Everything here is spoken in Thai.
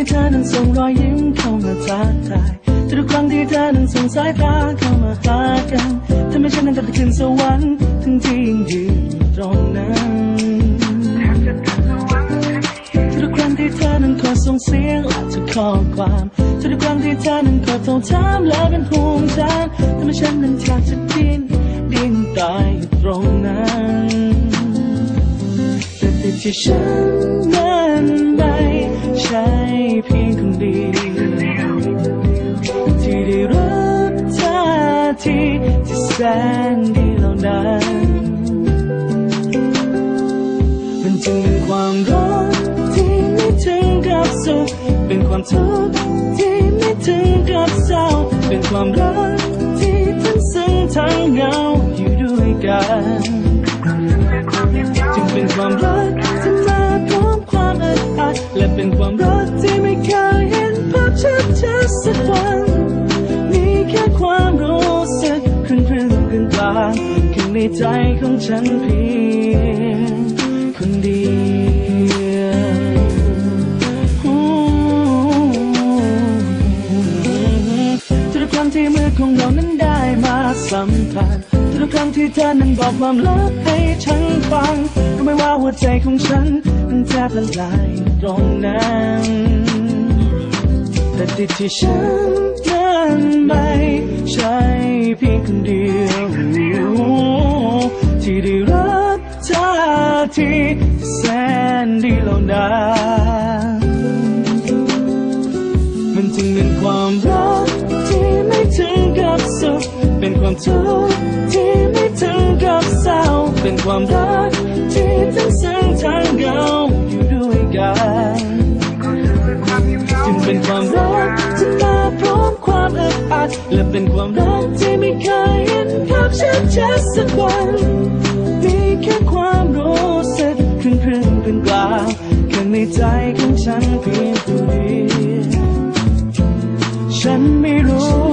ที่เธอนั้นส่งรอยยิ้มเข้ามาทักทายทุกครั้งที่เธอนั้นส่งสายตาเข้ามาหากันทำให้ฉันนั้นจะไปขึ้นสวรรค์ถึงที่ยังยืนอยู่ตรงนั้นทุกครั้งที่เธอนั้นคอยส่งเสียงและทุกข้อความทุกครั้งที่เธอนั้นคอยโทรถามและเป็นห่วงฉันทำให้ฉันนั้นอยากจะดิ้นดิ้นตายอยู่ตรงนั้นแต่ติดที่ฉัน ทีที่แสนดีเหล่านั้นมันจึงเป็นความรักที่ไม่ถึงกับสุขเป็นความทุกข์ที่ไม่ถึงกับเศร้า เป็นความรักที่ทั้งซึ้งทั้งเหงาอยู่ด้วยกันจึงเป็นความรักที่มาพร้อมความอึดอัดและเป็นความรักที่ไม่เคยเห็นภาพชัดชัดๆสักวัน ข้างในใจของฉันเพียงคนเดียวทุกครั้งที่มือของเรานั้นได้มาสัมผัสทุกครั้งที่เธอนั้นบอกความลับให้ฉันฟังรู้ไหมว่าหัวใจของฉันมันแทบละลายตรงนั้นแต่ติดที่ฉันนั้น ได้รับท่าทีที่แสนดีเหล่านั้นมันจึงเป็นความรักที่ไม่ถึงกับสุข เป็นความทุกข์ที่ไม่ถึงกับเศร้า เป็นความรักที่ทั้งซึ้งทั้งเหงาอยู่ด้วยกันจึงเป็นความรักที่มาพร้อมความอึดอัดและเป็นความรักที่ไม่เคยเห็นภาพชัดชัดๆสักวัน ค่ความรู้สึกครึ่งครึ่งเป็นกลางข้างในใจของฉันเพียงผู้เดียวฉันไม่รู้